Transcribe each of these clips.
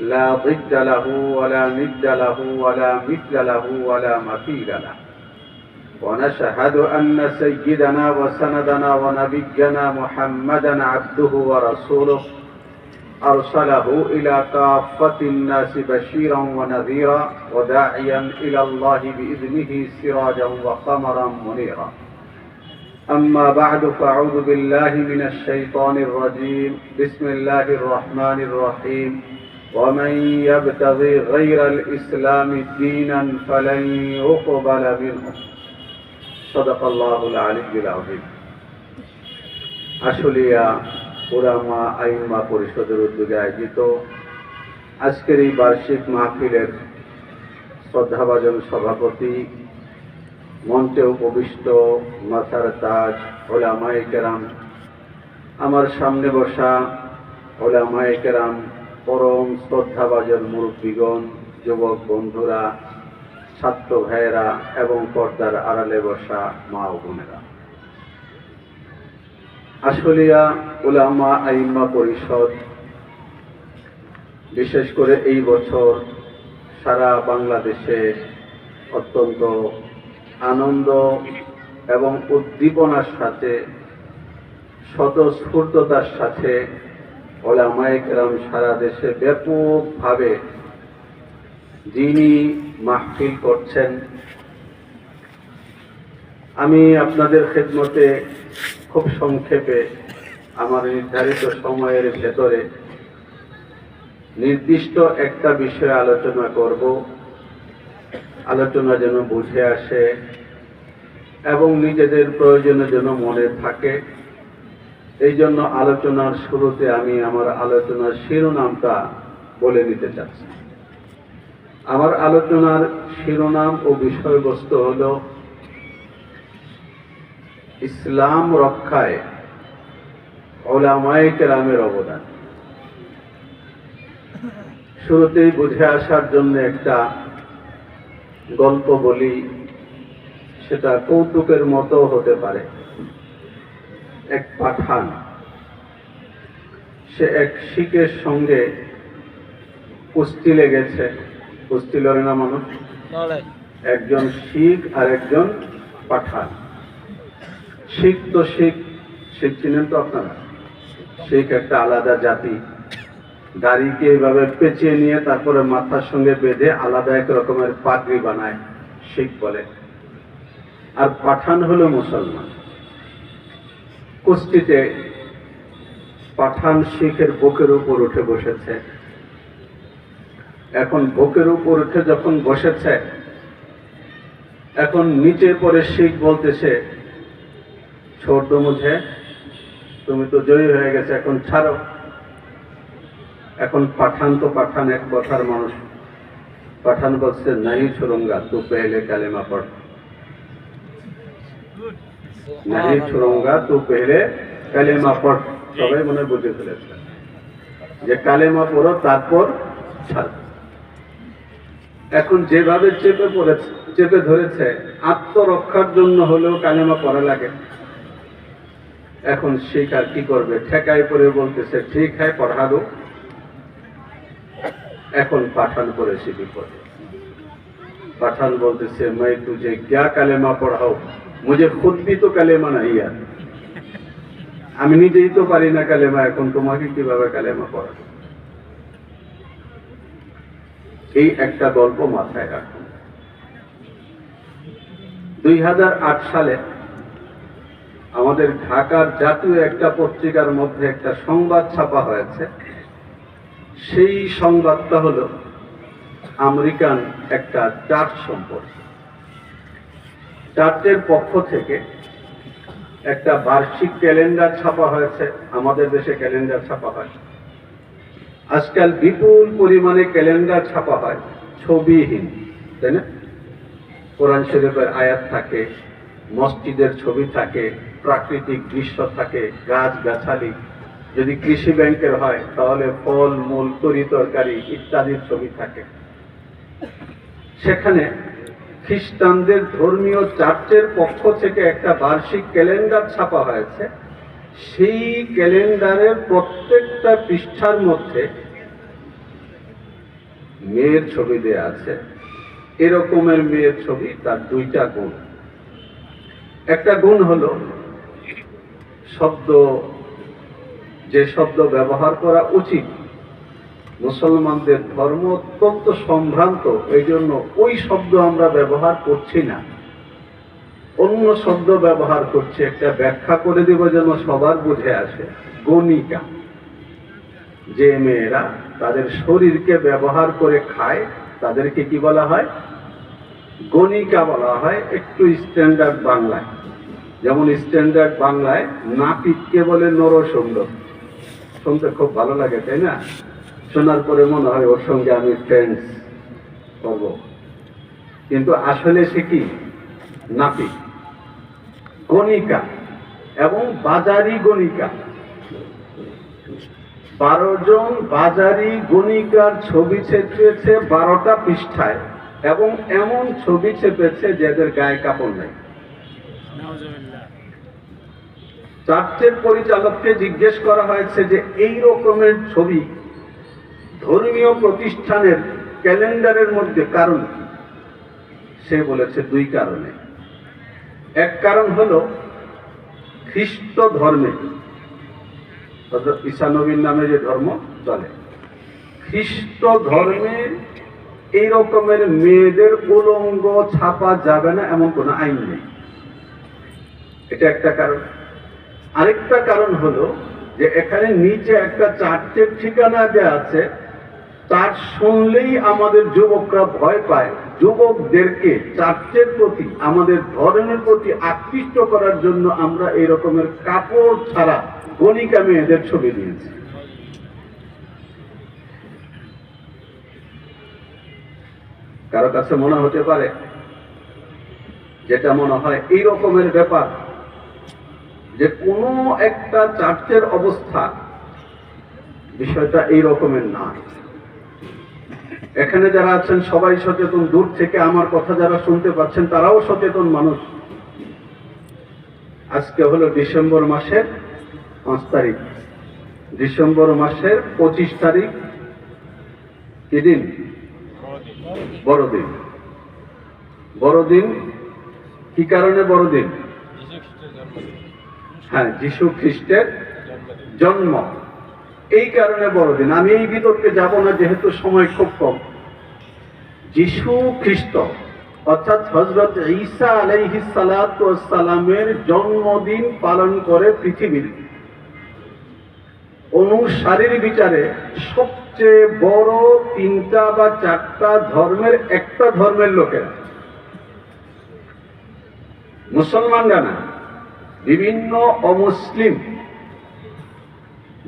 لا ضد له ولا ند له ولا مثل له ولا مثيل له. ونشهد أن سيدنا وسندنا ونبينا محمدا عبده ورسوله أرسله إلى كافة الناس بشيرا ونذيرا وداعيا إلى الله بإذنه سراجا وقمرا منيرا. أما بعد فأعوذ بالله من الشيطان الرجيم. بسم الله الرحمن الرحيم. ومن يبتغي غير الإسلام دينا فلن يقبل منه صدق الله العلي العظيم আশুলিয়া ওরামা আইমা পরিষদের উদ্যোগে আয়োজিত আজকের এই বার্ষিক মাহফিলের শ্রদ্ধাভাজন সভাপতি মঞ্চে উপবিষ্ট মাথার তাজ ওলামায়ে কেরাম আমার সামনে বসা ওলামায়ে কেরাম পরম শ্রদ্ধাভাজন মুরব্বীগণ, যুবক বন্ধুরা, ছাত্র ভাইয়েরা এবং পর্দার আড়ালে বসা মা ও বোনেরা। আশুলিয়া উলামা আইম্মা পরিষদ, বিশেষ করে এই বছর সারা বাংলাদেশে অত্যন্ত আনন্দ এবং উদ্দীপনার সাথে, স্বতঃস্ফূর্ততার সাথে ওলামায়ে কেরাম সারা দেশে ব্যাপকভাবে যিনি মাহফিল করছেন। আমি আপনাদের খেদমতে খুব সংক্ষেপে আমার নির্ধারিত সময়ের ভেতরে নির্দিষ্ট একটা বিষয়ে আলোচনা করব। আলোচনা যেন বুঝে আসে এবং নিজেদের প্রয়োজনে যেন মনে থাকে। এই জন্য আলোচনার শুরুতে আমি আমার আলোচনার শিরোনামটা বলে নিতে চাচ্ছি। আমার আলোচনার শিরোনাম ও বিষয়বস্তু হল ইসলাম রক্ষায় ওলামায়ে কেরামের অবদান। শুরুতেই বুঝে আসার জন্য একটা গল্প বলি, সেটা কৌতুকের মতো হতে পারে। এক পাঠান। সে এক শিখের সঙ্গে কুস্তি লেগেছে কুস্তি লড়ে না মানুষ। একজন শিখ আর একজন পাঠান। শিখ তো শিখ শিখ চিনেন তো আপনারা? শিখ একটা আলাদা জাতি। দাড়িকে এইভাবে পেঁচিয়ে নিয়ে তারপরে মাথার সঙ্গে বেঁধে আলাদা এক রকমের পাগড়ি বানায় শিখ বলে। আর পাঠান হলো মুসলমান। কুস্তিতে পাঠান শিখের বুকের উপর উঠে বসেছে। এখন বুকের উপর উঠে যখন বসেছে, এখন নিচে পরে শিখ বলতেছে, ছোট মুঝে, তুমি তো জয়ী হয়ে গেছে, এখন ছাড়ো। এখন পাঠান তো পাঠান, এক কথার মানুষ। পাঠান বলছে নাই ছুরঙ্গা তু পেহলে কালেমা পড়। নাহি ছুরঙ্গা তু পেহলে কালেমা পড় সবাই মনে হয় বুঝে ফেলেছে যে কালেমা পড়ো তারপর ছাড় এখন যেভাবে চেপে পড়েছে চেপে ধরেছে আত্মরক্ষার জন্য হলেও কালেমা পড়া লাগে এখন শিখ আর কি করবে ঠেকায় পড়ে বলতেছে ঠিক হ্যাঁ পড়া দো এখন পাঠান করেছে বিপদে পাঠান বলতেছে मैं तुझे क्या কালেমা পড়াও মুঝে খুদ বি তো কালেমা নাই আর আমি নিজেই তো পারি না কালেমা এখন তোমাকে কীভাবে কালেমা করা এই একটা গল্প মাথায় রাখুন দুই সালে আমাদের ঢাকার জাতীয় একটা পত্রিকার মধ্যে একটা সংবাদ ছাপা হয়েছে সেই সংবাদটা হলো আমেরিকান একটা চার্চ সম্পর্কে চার্চের পক্ষ থেকে একটা বার্ষিক ক্যালেন্ডার ছাপা হয়েছে, আমাদের দেশে ক্যালেন্ডার ছাপা হয়। আজকাল বিপুল পরিমাণে ক্যালেন্ডার ছাপা হয়, ছবিহীন, তাই না? কোরআন শরীফের আয়াত থাকে, মসজিদের ছবি থাকে, প্রাকৃতিক দৃশ্য থাকে গাছ গাছালি যদি কৃষি ব্যাংকের হয়, তাহলে ফল, মূল, তরি, তরকারি ইত্যাদির ছবি থাকে। সেখানে খ্রিস্টানদের ধর্মীয় চার্চের পক্ষ থেকে একটা বার্ষিক ক্যালেন্ডার ছাপা হয়েছে। সেই ক্যালেন্ডারের প্রত্যেকটা পৃষ্ঠার মধ্যে মেয়ের ছবি দেয়া আছে। এরকমের মেয়ের ছবি, তার দুইটা গুণ। একটা গুণ হল, শব্দ, যে শব্দ ব্যবহার করা উচিত মুসলমানদের ধর্ম অত্যন্ত সম্ভ্রান্ত এই জন্য ওই শব্দ আমরা ব্যবহার করছি না। অন্য শব্দ ব্যবহার করছে, একটা ব্যাখ্যা করে দেব যেন সবার বুঝে আসে। গণিকা। যে মেয়েরা তাদের শরীরকে ব্যবহার করে খায়, তাদেরকে কি বলা হয়? গণিকা বলা হয় একটু স্ট্যান্ডার্ড বাংলায়। যেমন স্ট্যান্ডার্ড বাংলায় নাপিতকে বলে নরসুন্দর শুনতে খুব ভালো লাগে, তাই না? শোনার পরে মনে হয় ওর সঙ্গে আমি ফ্রেন্ডস করব। কিন্তু আসলে সে কি? নাপিত গণিকা এবং বাজারি গণিকা। বারো জন বাজারি গণিকার ছবি ছেপেছে বারোটা পৃষ্ঠায় এবং এমন ছবি ছেপেছে যাদের গায়ে কাপড় নেই। চার্চের পরিচালককে জিজ্ঞেস করা হয়েছে যে এই রকমের ছবি ধর্মীয় প্রতিষ্ঠানের ক্যালেন্ডারের মধ্যে কারণ কি? সে বলেছে দুই কারণে। এক কারণ হল, খ্রিস্ট ধর্মে, হযরত ঈসা নবীর নামে যে ধর্ম চলে, খ্রিস্ট ধর্মে এই রকমের মেয়েদের উলঙ্গ, ছাপা যাবে না এমন কোনো আইন নেই। এটা একটা কারণ। আরেকটা কারণ হলো যে এখানে নিচে একটা চার্চের ঠিকানা দেওয়া আছে চার্চ শুনলেই আমাদের যুবকরা ভয় পায়। যুবকদেরকে চার্চের প্রতি, আমাদের ধর্মের প্রতি আকৃষ্ট করার জন্য আমরা এই রকমের কাপড় ছাড়া গণিকা মেয়েদের ছবি দিয়েছি। কারও কাছে মনে হতে পারে যেটা মনে হয় এই রকমের ব্যাপার যে কোনো একটা চার্চের অবস্থা বিষয়টা এই রকমের না। এখানে যারা আছেন, সবাই সচেতন। দূর থেকে আমার কথা যারা শুনতে পাচ্ছেন, তারাও সচেতন মানুষ। আজকে হলো ডিসেম্বর মাসের পাঁচ তারিখ। ডিসেম্বর মাসের পঁচিশ তারিখ কি দিন? বড়দিন। বড়দিন কি কারণে বড়দিন? হ্যাঁ যিশু খ্রিস্টের জন্ম। এই কারণে বড়দিন, আমি এই বিতর্কে যাব না, যেহেতু সময় খুব কম। যিশু খ্রিস্ট, অর্থাৎ হজরত ঈসা আলাইহিস সালামের জন্মদিন পালন করে পৃথিবীর অনুসারীর বিচারে সবচেয়ে বড় তিনটা বা চারটা ধর্মের একটা ধর্মের লোকেরা। মুসলমানরা না, বিভিন্ন অমুসলিম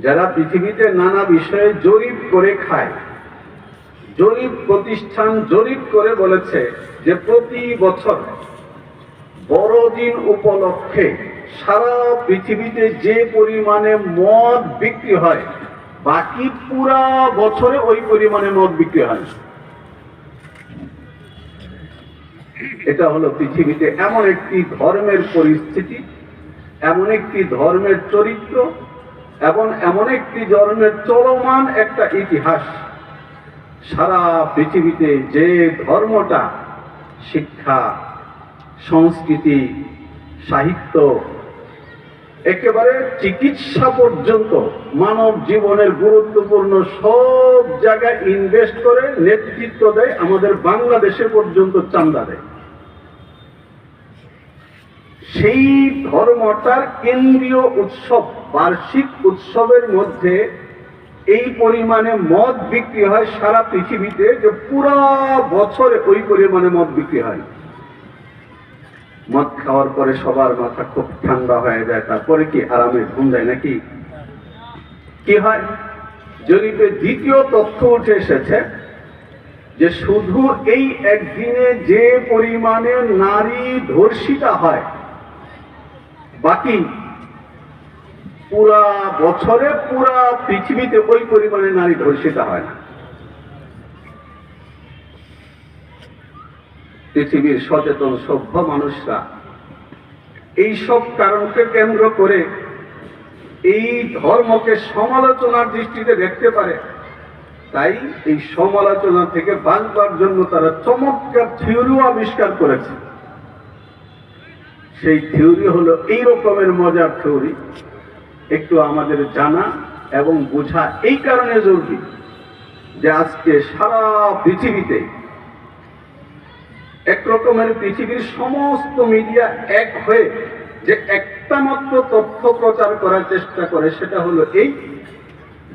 যারা পৃথিবীতে নানা বিষয়ে জরিপ করে খায়। জরিপ প্রতিষ্ঠান জরিপ করে বলেছে যে প্রতি বছর বড়দিন উপলক্ষে সারা পৃথিবীতে যে পরিমাণে মদ বিক্রি হয়, বাকি পুরা বছরে ওই পরিমাণে মদ বিক্রি হয়। এটা হলো পৃথিবীতে এমন একটি ধর্মের পরিস্থিতি, এমন একটি ধর্মের চরিত্র এবং এমন একটি ধর্মের চলমান একটা ইতিহাস। সারা পৃথিবীতে যে ধর্মটা, শিক্ষা, সংস্কৃতি, সাহিত্য, একেবারে চিকিৎসা পর্যন্ত মানব জীবনের গুরুত্বপূর্ণ সব জায়গায় ইনভেস্ট করে নেতৃত্ব দেয় আমাদের বাংলাদেশে পর্যন্ত চান্দা দেয়। সেই ধর্মটার কেন্দ্রীয় উৎসব, বার্ষিক উৎসবের মধ্যে এই পরিমাণে মদ বিক্রি হয় সারা পৃথিবীতে যে পুরা বছরে ওই পরিমাণে মদ বিক্রি হয়। মদ খাওয়ার পরে সবার মাথা খুব ঠান্ডা হয়ে যায়, তারপরে কি আরামে ঘুম যায় নাকি? কি হয়? জরিপে দ্বিতীয় তথ্য উঠে এসেছে যে শুধু এই একদিনে যে পরিমাণে নারী ধর্ষিতা হয় বাকি পুরা বছরে পুরা পৃথিবীতে ওই পরিমাণে নারী ধর্ষিতা হয় না। পৃথিবীর সচেতন সভ্য মানুষরা এই সব কারণকে কেন্দ্র করে এই ধর্মকে সমালোচনার দৃষ্টিতে দেখতে পারে। তাই এই সমালোচনা থেকে বাঁচবার জন্য তারা চমৎকার থিওরিও আবিষ্কার করেছে। সেই থিওরি হলো এই রকমের মজার থিওরি একটু আমাদের জানা এবং বোঝা এই কারণে জরুরি যে আজকে সারা পৃথিবীতে এক রকমের পৃথিবীর সমস্ত মিডিয়া এক হয়ে যে একটা মাত্র তথ্য প্রচার করার চেষ্টা করে, সেটা হলো এই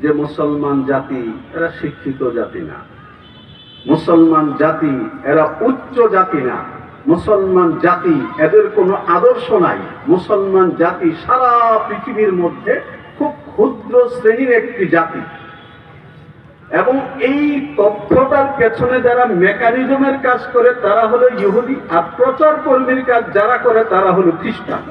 যে মুসলমান জাতি, এরা শিক্ষিত জাতি না। মুসলমান জাতি, এরা উচ্চ জাতি না। মুসলমান জাতি এদের কোনো আদর্শ নাই। মুসলমান জাতি সারা পৃথিবীর মধ্যে খুব ক্ষুদ্র শ্রেণির একটি জাতি। এবং এই তথ্যটার পেছনে যারা মেকানিজমের কাজ করে, তারা হলো ইহুদি, আর প্রচার কর্মীর কাজ যারা করে, তারা হলো খ্রিস্টান।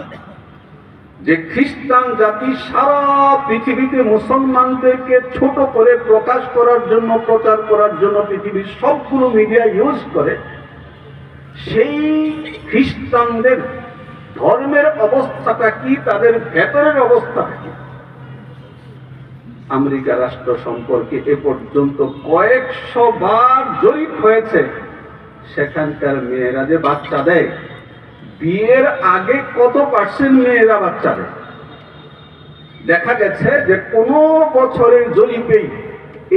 যে খ্রিস্টান জাতি সারা পৃথিবীতে মুসলমানদেরকে ছোট করে প্রকাশ করার জন্য, প্রচার করার জন্য পৃথিবীর সবগুলো মিডিয়া ইউজ করে সেই খ্রিস্টানদের ধর্মের অবস্থাটা কি? তাদের ভেতরের অবস্থা কি? আমেরিকা রাষ্ট্র সম্পর্কে এ পর্যন্ত কয়েকশো বার জরিপ হয়েছে। সেখানকার মেয়েরা যে বাচ্চা দেয়, বিয়ের আগে কত পার্সেন্ট মেয়েরা বাচ্চা দেয়? দেখা গেছে যে কোনো বছরের জরিপেই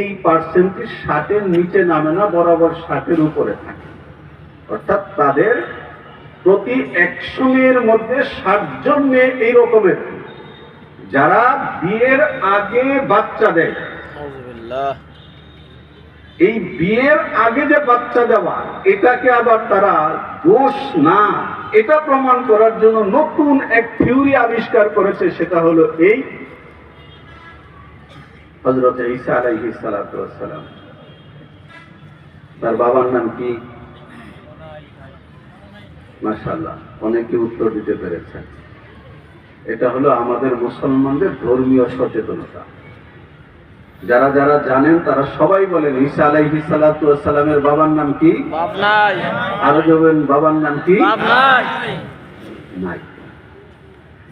এই পার্সেন্টটি ষাটের নিচে নামে না, বরাবর ষাটের উপরে থাকে। অর্থাৎ তাদের প্রতি একশো মেয়ের মধ্যে ষাট জন মেয়ে এই রকমের। যারা বিয়ের আগে বাচ্চা দেয়। এই বিয়ের আগে যে বাচ্চা দেওয়া এটাকে আবার তারা দোষ না। এটা প্রমাণ করার জন্য নতুন এক থিওরি আবিষ্কার করেছে সেটা হলো এই হজরত ঈসা আলাইহিস সালাম। তার বাবার নাম কি? মাশাআল্লাহ অনেকে উত্তর দিতে পেরেছেন। এটা হলো আমাদের মুসলমানদের ধর্মীয় সচেতনতা। যারা যারা জানেন তারা সবাই বলেন ঈসা আলাইহিস সালাতু সালামের বাবার নাম কি? আরও যাবেন বাবার নাম কি? নাই।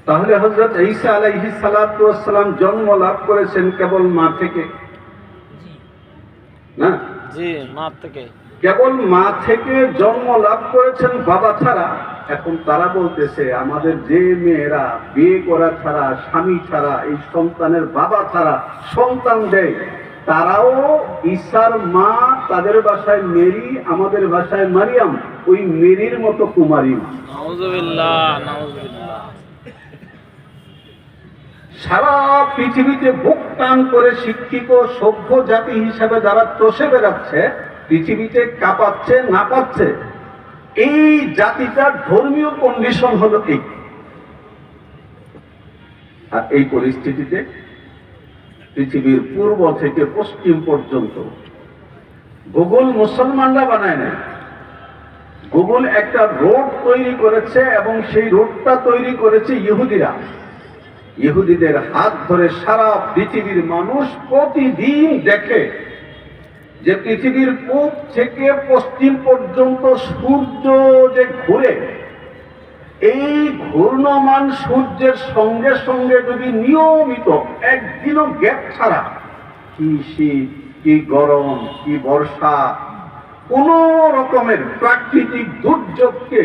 তাহলে হজরত ঈসা আলাইহি সালাতু সালাম জন্ম লাভ করেছেন কেবল মা থেকে? না? জি মাপ থেকে। কেবল মা থেকে জন্ম লাভ করেছেন বাবা ছাড়া এখন তারা বলতেছে আমাদের যে মেয়েরা বিয়ে করা ছাড়া স্বামী ছাড়া এই সন্তানের বাবা ছাড়া সন্তান দেয় তারাও ঈশার মা তাদের বাসায় মেরি আমাদের বাসায় মারিয়াম ওই মেরির মতো কুমারী সারা পৃথিবীতে বুক টান করে শিক্ষিত সভ্য জাতি হিসাবে যারা চষে বেড়াচ্ছে পৃথিবীতে কাঁপাচ্ছে না পাচ্ছে এই জাতিটার ধর্মীয় কন্ডিশন হলো এই। আর এই পরিস্থিতিতে পৃথিবীর পূর্ব থেকে পশ্চিম পর্যন্ত গুগল মুসলমানরা বানায় না গুগল একটা রোড তৈরি করেছে এবং সেই রোডটা তৈরি করেছে ইহুদিরা। ইহুদিদের হাত ধরে সারা পৃথিবীর মানুষ প্রতিদিন দেখে যে পৃথিবীর পূব থেকে পশ্চিম পর্যন্ত সূর্য যে ঘুরে, এই ঘূর্ণমান সূর্যের সঙ্গে সঙ্গে যদি নিয়মিত একদিনও গ্যাপ ছাড়া, কি শীত, কি গরম, কি বর্ষা, কোন রকমের প্রাকৃতিক দুর্যোগকে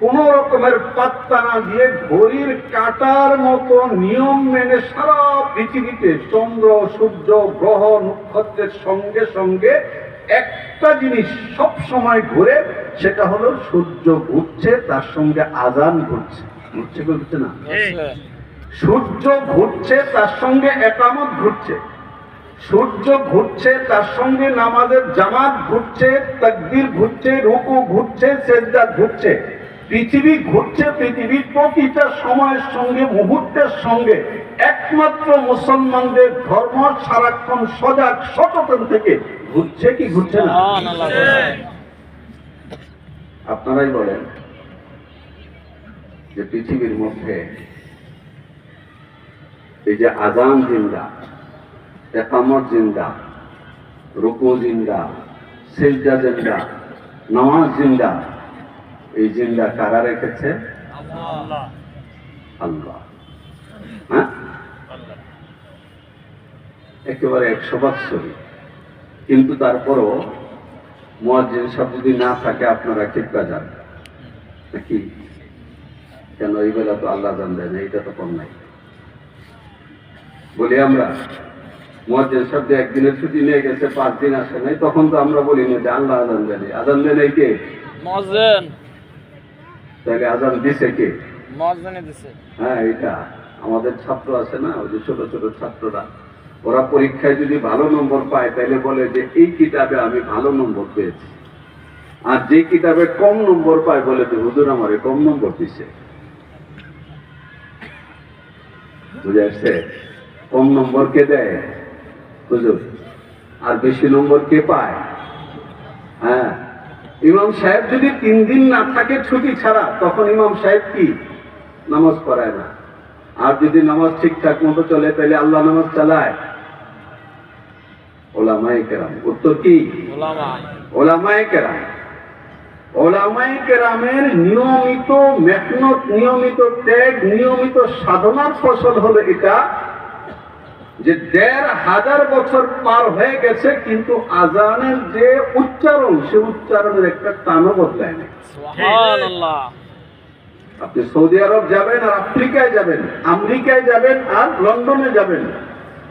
কোন রকমের পাত্তা না দিয়ে ঘড়ির কাটার মতো নিয়ম মেনে সারা পৃথিবীতে চন্দ্র সূর্য গ্রহ নক্ষত্রের সঙ্গে সঙ্গে একটা জিনিস সব সময় ঘুরে সেটা হলো সূর্য ঘুরছে তার সঙ্গে আজান ঘুরছে। ঘুরছে ঘুরছে না? সূর্য ঘুরছে তার সঙ্গে একামত ঘুরছে। সূর্য ঘুরছে তার সঙ্গে নামাজের জামাত ঘুরছে তাকবীর ঘুরছে রুকু ঘুরছে সেজদা ঘুরছে। পৃথিবী ঘুরছে পৃথিবীর প্রতিটা সময়ের সঙ্গে মুহূর্তের সঙ্গে। একমাত্র মুসলমানদের ধর্ম সারাক্ষণ সজাগ সচেতন থেকে ঘুরছে কি ঘুরছে না? আপনারাই বলেন যে পৃথিবীর মধ্যে এই যে আজান জিন্দা একামত জিন্দা রুকু জিন্দা সিজদা জিন্দা নামাজ জিন্দা এই জিন্দা কারা রেখেছে? আল্লাহ। হ্যাঁ? একেবারে একশো বৎসরই কিন্তু তারপরও মোয়াজ্জিন সব যদি না থাকে আপনারা ক্ষিপ্রা যান। নাকি? কেন? এই বেলা তো আল্লাহ জান দেয় না এটা তো কম নাই। বলি আমরা মোয়াজ্জিন সব যে একদিনের ছুটি নিয়ে গেছে পাঁচ দিন আসে নাই তখন তো আমরা বলি না যে আল্লাহ আজান দেয়। আজান দেয় নাই কে? মুয়াজ্জিন। তাহলে আজান দিছে কে? হ্যাঁ এটা। আমাদের ছাত্র আছে না ওই যে ছোট ছোট ছাত্ররা। ওরা পরীক্ষায় যদি ভালো নম্বর পায় তাহলে বলে যে এই কিতাবে আমি ভালো নম্বর পেয়েছি। আর যে কিতাবে কম নম্বর পায় বলে যে হুজুর আমারে কম নম্বর দিছে। বুঝে আসছে? কম নম্বর কে দেয়? হুজুর। আর বেশি নম্বর কে পায়? হ্যাঁ। ইমাম সাহেব যদি তিন দিন না থাকে ছুটি ছাড়া, তখন ইমাম সাহেব কি? নামাজ পড়ায় না। আর যদি নামাজ ঠিকঠাক মতো চলে, তাহলে আল্লাহ নামাজ চালায়। ওলামাই কেরাম। উত্তর কি? ওলামাই কেরাম। ওলামাই কেরামের নিয়মিত মেহনত, নিয়মিত ত্যাগ, নিয়মিত সাধনার ফসল হলো এটা যে দেড় হাজার বছর পার হয়ে গেছে কিন্তু আজানের যে উচ্চারণ সে উচ্চারণের একটা টানও বদলায় না আপনি সৌদি আরব যাবেন আর আফ্রিকায় যাবেন আমেরিকায় যাবেন আর লন্ডনে যাবেন।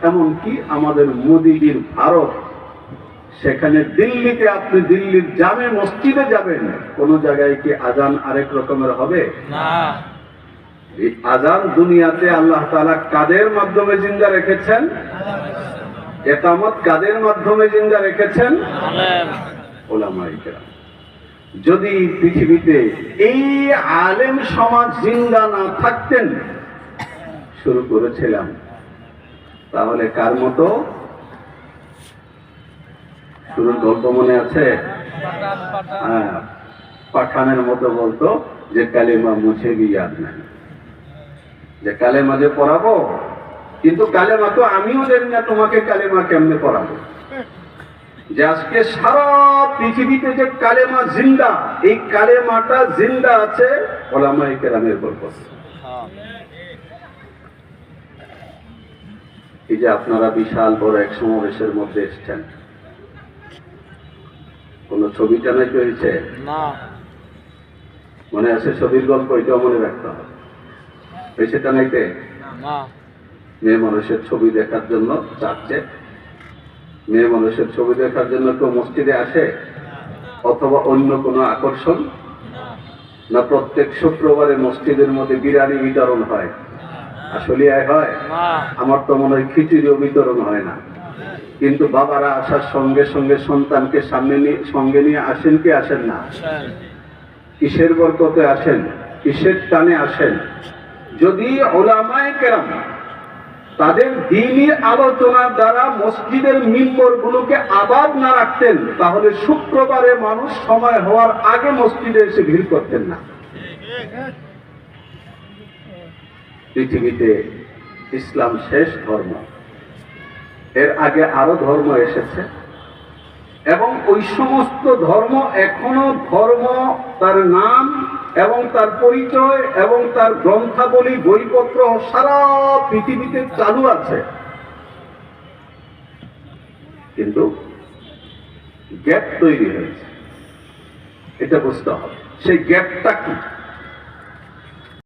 এমনকি আমাদের মোদিজির ভারত সেখানে দিল্লিতে আপনি দিল্লির জামে মসজিদে যাবেন কোন জায়গায় কি আজান আরেক রকমের হবে? না। এই আজান দুনিয়াতে আল্লাহ তাআলা কাদের মাধ্যমে জিন্দা রেখেছেন? একামত কাদের মাধ্যমে জিন্দা রেখেছেন? যদি পৃথিবীতে এই আলেম সমাজ জিন্দা না থাকতেন শুরু করেছিলাম তাহলে কার মতো? শুরুর গল্প মনে আছে? হ্যাঁ পাঠানের মতো বলতো যে কালিমা মুছে গিয়ে গিয়াদ নাই। যে কালেমা যে পড়াবো কিন্তু কালেমা তো আমিও জানি না তোমাকে কালেমা কেমনে পড়াবো। যে আজকে সারা পৃথিবীতে যে কালেমা জিন্দা এই কালেমাটা জিন্দা আছে ওলামাই কেরামের হ্যাঁ এই যে আপনারা বিশাল বড় এক সমাবেশের মধ্যে এসছেন। কোন ছবি টানাই হয়েছে? মনে আছে ছবির গল্প এটাও মনে রাখতে হবে। টানাইতে না মেয়ে মানুষের ছবি দেখার জন্য চাচ্ছে মেয়ে মানুষের ছবি দেখার জন্য কেউ মসজিদে আসে? অথবা অন্য কোনো আকর্ষণ? না প্রত্যেক শুক্রবারে মসজিদের মধ্যে বিরিয়ানি বিতরণ হয়? আসলে হয়? আমার তো মনে হয় খিচুড়িও বিতরণ হয় না। কিন্তু বাবারা আসার সঙ্গে সঙ্গে সন্তানকে সামনে নিয়ে সঙ্গে নিয়ে আসেন কি আসেন না? আসেন কিসের বরকতে আসেন? কিসের টানে আসেন? যদি ওলামায় কেরাম তাদের দিনই আলোচনার দ্বারা মসজিদের মিম্বর গুলোকে আবাদ না রাখতেন, তাহলে শুক্রবারে মানুষ সময় হওয়ার আগে মসজিদে এসে ভিড় করতেন না। পৃথিবীতে ইসলাম শেষ ধর্ম। এর আগে আরও ধর্ম এসেছে। এবং ওই সমস্ত ধর্ম এখনও ধর্ম তার নাম এবং তার পরিচয় এবং তার গ্রন্থাবলী, বইপত্র সারা পৃথিবীতে চালু আছে। কিন্তু গ্যাপ তৈরি হয়েছে। এটা বুঝতে হবে। সেই গ্যাপটা কি?